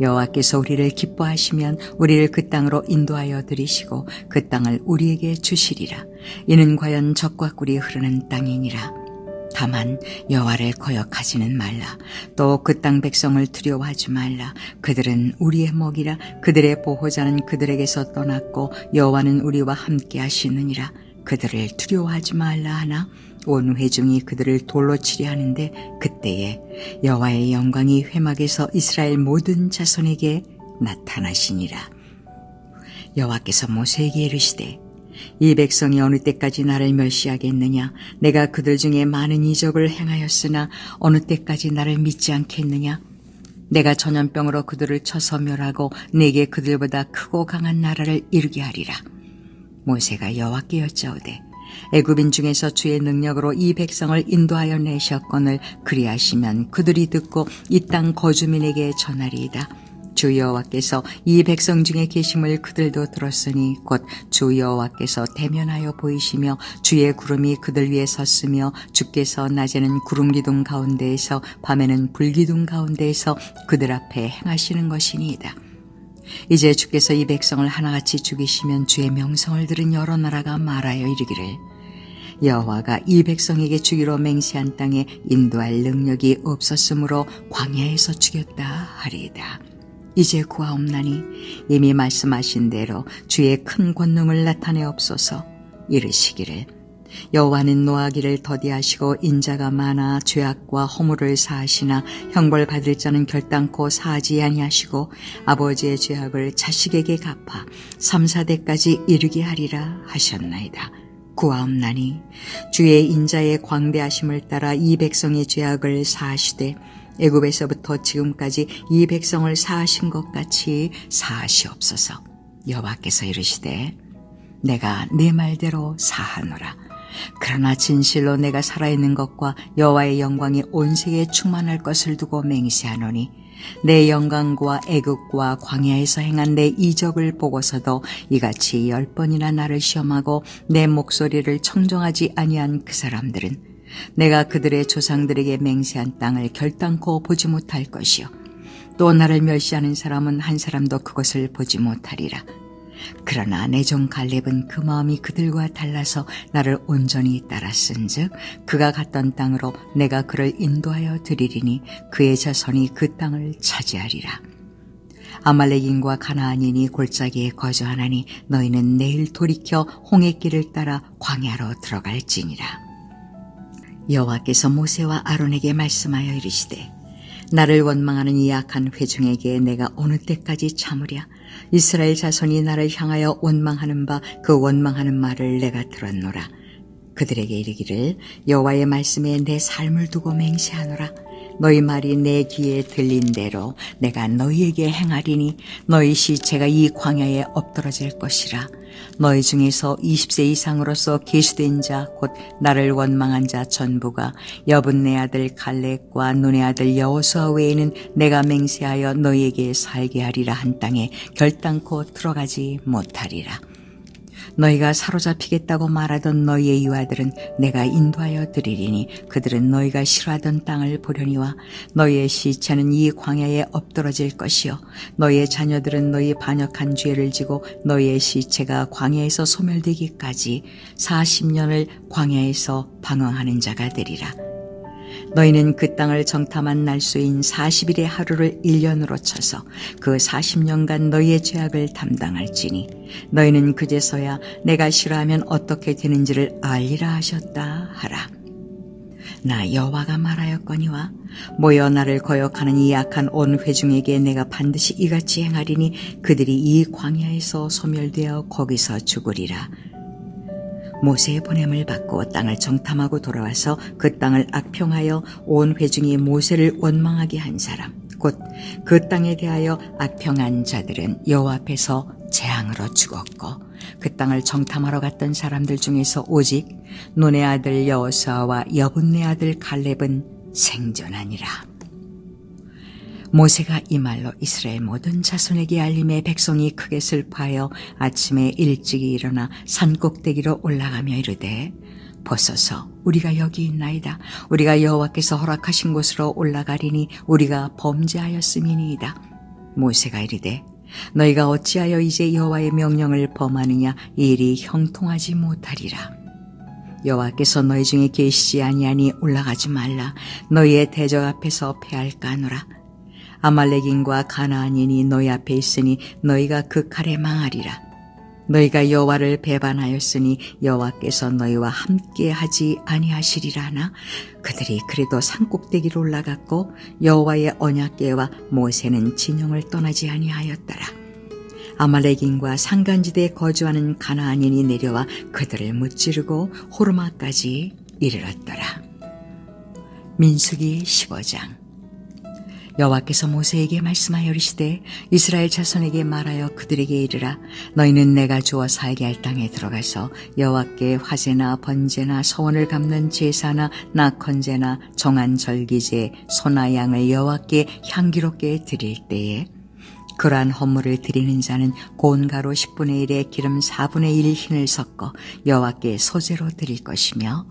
여호와께서 우리를 기뻐하시면 우리를 그 땅으로 인도하여 들이시고 그 땅을 우리에게 주시리라. 이는 과연 적과 꿀이 흐르는 땅이니라. 다만 여호와를 거역하지는 말라. 또 그 땅 백성을 두려워하지 말라. 그들은 우리의 먹이라. 그들의 보호자는 그들에게서 떠났고 여호와는 우리와 함께 하시느니라. 그들을 두려워하지 말라 하나 온 회중이 그들을 돌로 치려 하는데 그때에 여호와의 영광이 회막에서 이스라엘 모든 자손에게 나타나시니라. 여호와께서 모세에게 이르시되 이 백성이 어느 때까지 나를 멸시하겠느냐? 내가 그들 중에 많은 이적을 행하였으나 어느 때까지 나를 믿지 않겠느냐? 내가 전염병으로 그들을 쳐서 멸하고 내게 그들보다 크고 강한 나라를 이루게 하리라. 모세가 여호와께 여짜오되 애굽인 중에서 주의 능력으로 이 백성을 인도하여 내셨건을 그리하시면 그들이 듣고 이 땅 거주민에게 전하리이다. 주 여호와께서 이 백성 중에 계심을 그들도 들었으니 곧 주 여호와께서 대면하여 보이시며 주의 구름이 그들 위에 섰으며 주께서 낮에는 구름 기둥 가운데에서 밤에는 불 기둥 가운데에서 그들 앞에 행하시는 것이니이다. 이제 주께서 이 백성을 하나같이 죽이시면 주의 명성을 들은 여러 나라가 말하여 이르기를 여호와가 이 백성에게 주기로 맹세한 땅에 인도할 능력이 없었으므로 광야에서 죽였다 하리이다. 이제 구하옵나니 이미 말씀하신 대로 주의 큰 권능을 나타내옵소서 이르시기를 여호와는 노하기를 더디하시고 인자가 많아 죄악과 허물을 사하시나 형벌 받을 자는 결단코 사하지 아니하시고 아버지의 죄악을 자식에게 갚아 3, 4대까지 이르게 하리라 하셨나이다. 구하옵나니 주의 인자의 광대하심을 따라 이 백성의 죄악을 사하시되 애굽에서부터 지금까지 이 백성을 사하신 것 같이 사하시옵소서. 여호와께서 이르시되 내가 네 말대로 사하노라. 그러나 진실로 내가 살아있는 것과 여호와의 영광이 온 세계에 충만할 것을 두고 맹세하노니 내 영광과 애국과 광야에서 행한 내 이적을 보고서도 이같이 열 번이나 나를 시험하고 내 목소리를 청정하지 아니한 그 사람들은 내가 그들의 조상들에게 맹세한 땅을 결단코 보지 못할 것이요 또 나를 멸시하는 사람은 한 사람도 그것을 보지 못하리라. 그러나 내종 갈렙은 그 마음이 그들과 달라서 나를 온전히 따랐은즉 그가 갔던 땅으로 내가 그를 인도하여 드리리니 그의 자손이 그 땅을 차지하리라. 아말렉인과 가나안인이 골짜기에 거주하나니 너희는 내일 돌이켜 홍해 길을 따라 광야로 들어갈지니라. 여호와께서 모세와 아론에게 말씀하여 이르시되 나를 원망하는 이 약한 회중에게 내가 어느 때까지 참으랴 이스라엘 자손이 나를 향하여 원망하는 바 그 원망하는 말을 내가 들었노라. 그들에게 이르기를 여호와의 말씀에 내 삶을 두고 맹세하노라. 너희 말이 내 귀에 들린 대로 내가 너희에게 행하리니 너희 시체가 이 광야에 엎드러질 것이라 너희 중에서 20세 이상으로서 계수된 자 곧 나를 원망한 자 전부가 여분네 아들 갈렙과 눈의 아들 여호수아 외에는 내가 맹세하여 너희에게 살게 하리라 한 땅에 결단코 들어가지 못하리라. 너희가 사로잡히겠다고 말하던 너희의 유아들은 내가 인도하여 드리리니 그들은 너희가 싫어하던 땅을 보려니와 너희의 시체는 이 광야에 엎드러질 것이요. 너희의 자녀들은 너희 반역한 죄를 지고 너희의 시체가 광야에서 소멸되기까지 40년을 광야에서 방황하는 자가 되리라 너희는 그 땅을 정탐한 날수인 40일의 하루를 1년으로 쳐서 그 40년간 너희의 죄악을 담당할지니 너희는 그제서야 내가 싫어하면 어떻게 되는지를 알리라 하셨다 하라. 나 여호와가 말하였거니와 모여 나를 거역하는 이 약한 온 회중에게 내가 반드시 이같이 행하리니 그들이 이 광야에서 소멸되어 거기서 죽으리라. 모세의 보냄을 받고 땅을 정탐하고 돌아와서 그 땅을 악평하여 온 회중이 모세를 원망하게 한 사람 곧 그 땅에 대하여 악평한 자들은 여호와 앞에서 재앙으로 죽었고 그 땅을 정탐하러 갔던 사람들 중에서 오직 논의 아들 여호사와 여분네 아들 갈렙은 생존하니라. 모세가 이 말로 이스라엘 모든 자손에게 알림에 백성이 크게 슬퍼하여 아침에 일찍이 일어나 산 꼭대기로 올라가며 이르되 벗어서 우리가 여기 있나이다. 우리가 여호와께서 허락하신 곳으로 올라가리니 우리가 범죄하였음이니이다. 모세가 이르되 너희가 어찌하여 이제 여호와의 명령을 범하느냐 이 일이 형통하지 못하리라. 여호와께서 너희 중에 계시지 아니하니 올라가지 말라. 너희의 대적 앞에서 패할까노라. 아말렉인과 가나안인이 너희 앞에 있으니 너희가 그 칼에 망하리라. 너희가 여호와를 배반하였으니 여호와께서 너희와 함께 하지 아니하시리라 나 그들이 그래도 산꼭대기로 올라갔고 여호와의 언약궤와 모세는 진영을 떠나지 아니하였더라. 아말렉인과 상간지대에 거주하는 가나안인이 내려와 그들을 무찌르고 호르마까지 이르렀더라. 민수기 15장 여호와께서 모세에게 말씀하여 이르시되 이스라엘 자손에게 말하여 그들에게 이르라. 너희는 내가 주어 살게 할 땅에 들어가서 여호와께 화제나 번제나 서원을 갚는 제사나 낙헌제나 정한 절기제 소나 양을 여호와께 향기롭게 드릴 때에 그러한 헌물을 드리는 자는 가루 10분의 1에 기름 4분의 1 흰을 섞어 여호와께 소재로 드릴 것이며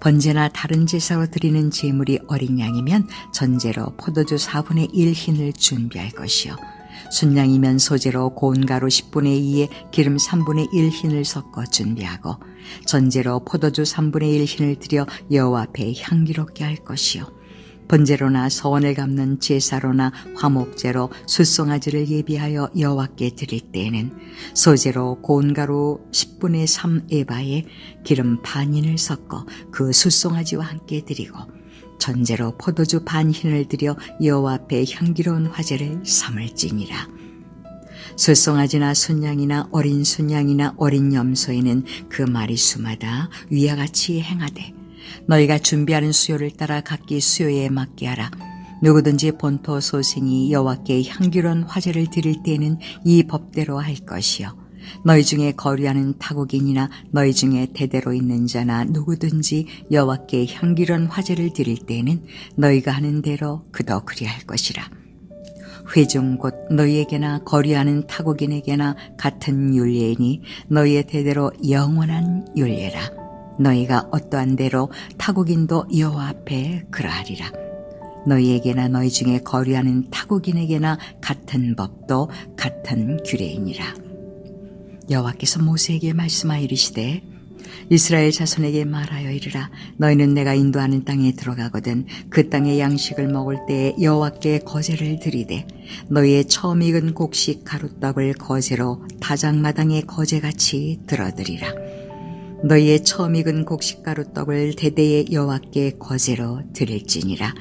번제나 다른 제사로 드리는 제물이 어린 양이면 전제로 포도주 4분의 1 흰을 준비할 것이요. 순양이면 소재로 고운 가루 10분의 2에 기름 3분의 1 흰을 섞어 준비하고 전제로 포도주 3분의 1 흰을 들여 여호와 앞에 향기롭게 할 것이요 번제로나 서원을 갚는 제사로나 화목제로 숫송아지를 예비하여 여호와께 드릴 때에는 소제로 고운 가루 10분의 3 에바에 기름 반인을 섞어 그 숫송아지와 함께 드리고 전제로 포도주 반흰을 들여 여호와 앞에 향기로운 화제를 삼을지니라. 숫송아지나 순양이나 어린 순양이나 어린 염소에는 그 마리수마다 위와 같이 행하되 너희가 준비하는 수요를 따라 각기 수요에 맞게 하라. 누구든지 본토 소생이 여호와께 향기로운 화제를 드릴 때는 이 법대로 할 것이요. 너희 중에 거류하는 타국인이나 너희 중에 대대로 있는 자나 누구든지 여호와께 향기로운 화제를 드릴 때는 너희가 하는 대로 그도 그리할 것이라. 회중 곧 너희에게나 거류하는 타국인에게나 같은 율례이니 너희의 대대로 영원한 율례라. 너희가 어떠한 대로 타국인도 여호와 앞에 그러하리라. 너희에게나 너희 중에 거류하는 타국인에게나 같은 법도 같은 규례이니라. 여호와께서 모세에게 말씀하여 이르시되 이스라엘 자손에게 말하여 이르라 너희는 내가 인도하는 땅에 들어가거든 그 땅의 양식을 먹을 때에 여호와께 거제를 드리되 너희의 처음 익은 곡식 가루떡을 거제로 타작마당의 거제같이 들어드리라 너희의 처음 익은 곡식가루 떡을 대대의 여호와께 거제로 드릴지니라.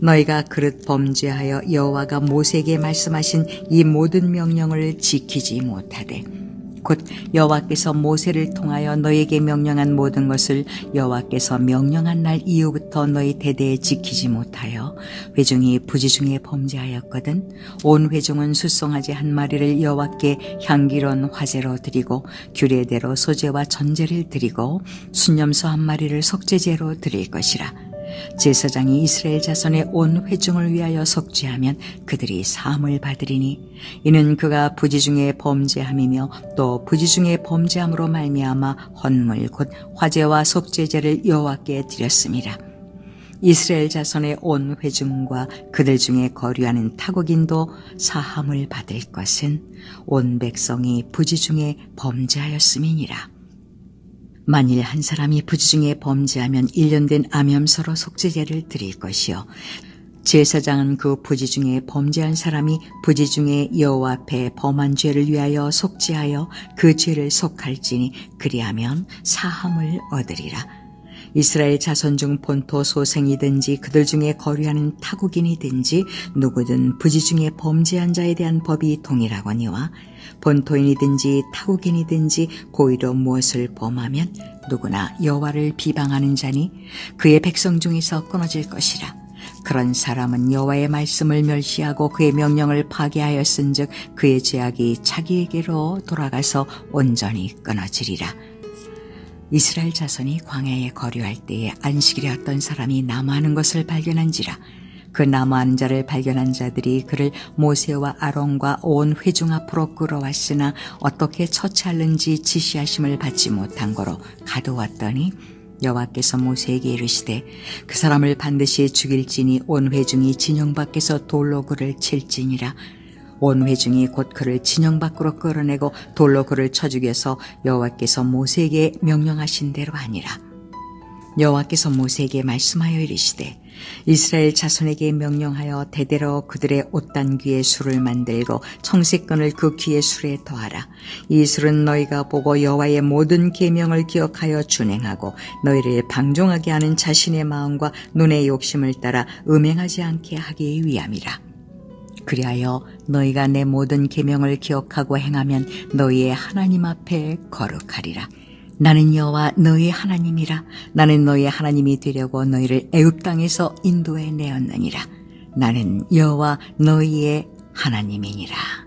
너희가 그릇 범죄하여 여호와가 모세에게 말씀하신 이 모든 명령을 지키지 못하되 곧 여호와께서 모세를 통하여 너에게 명령한 모든 것을 여호와께서 명령한 날 이후부터 너희 대대에 지키지 못하여 회중이 부지 중에 범죄하였거든 온 회중은 수송아지 한 마리를 여호와께 향기로운 화제로 드리고 규례대로 소제와 전제를 드리고 순념소 한 마리를 속죄제로 드릴 것이라 제사장이 이스라엘 자손의 온 회중을 위하여 속죄하면 그들이 사함을 받으리니 이는 그가 부지 중에 범죄함이며 또 부지 중에 범죄함으로 말미암아 헌물 곧 화제와 속죄제를 여호와께 드렸습니다. 이스라엘 자손의 온 회중과 그들 중에 거류하는 타국인도 사함을 받을 것은 온 백성이 부지 중에 범죄하였음이니라. 만일 한 사람이 부지 중에 범죄하면 1년 된 암염소로 속죄제를 드릴 것이요 제사장은 그 부지 중에 범죄한 사람이 부지 중에 여호와 앞에 범한 죄를 위하여 속죄하여 그 죄를 속할지니 그리하면 사함을 얻으리라. 이스라엘 자손 중 본토 소생이든지 그들 중에 거류하는 타국인이든지 누구든 부지 중에 범죄한 자에 대한 법이 동일하거니와 본토인이든지 타국인이든지 고의로 무엇을 범하면 누구나 여호와를 비방하는 자니 그의 백성 중에서 끊어질 것이라. 그런 사람은 여호와의 말씀을 멸시하고 그의 명령을 파괴하였은즉 그의 죄악이 자기에게로 돌아가서 온전히 끊어지리라. 이스라엘 자손이 광야에 거류할 때에 안식일에 어떤 사람이 남아하는 것을 발견한지라 그 남아하는 자를 발견한 자들이 그를 모세와 아론과 온 회중 앞으로 끌어왔으나 어떻게 처치하는지 지시하심을 받지 못한 거로 가두었더니 여호와께서 모세에게 이르시되 그 사람을 반드시 죽일지니 온 회중이 진영 밖에서 돌로 그를 칠지니라 온 회중이 곧 그를 진영 밖으로 끌어내고 돌로 그를 쳐 죽여서 여호와께서 모세에게 명령하신 대로 하니라. 여호와께서 모세에게 말씀하여 이르시되 이스라엘 자손에게 명령하여 대대로 그들의 옷단귀에 술을 만들고 청색끈을 그 귀의 술에 더하라. 이 술은 너희가 보고 여호와의 모든 계명을 기억하여 준행하고 너희를 방종하게 하는 자신의 마음과 눈의 욕심을 따라 음행하지 않게 하기 위함이라. 그리하여 너희가 내 모든 계명을 기억하고 행하면 너희의 하나님 앞에 거룩하리라. 나는 여호와 너희의 하나님이라. 나는 너희의 하나님이 되려고 너희를 애굽 땅에서 인도해 내었느니라. 나는 여호와 너희의 하나님이니라.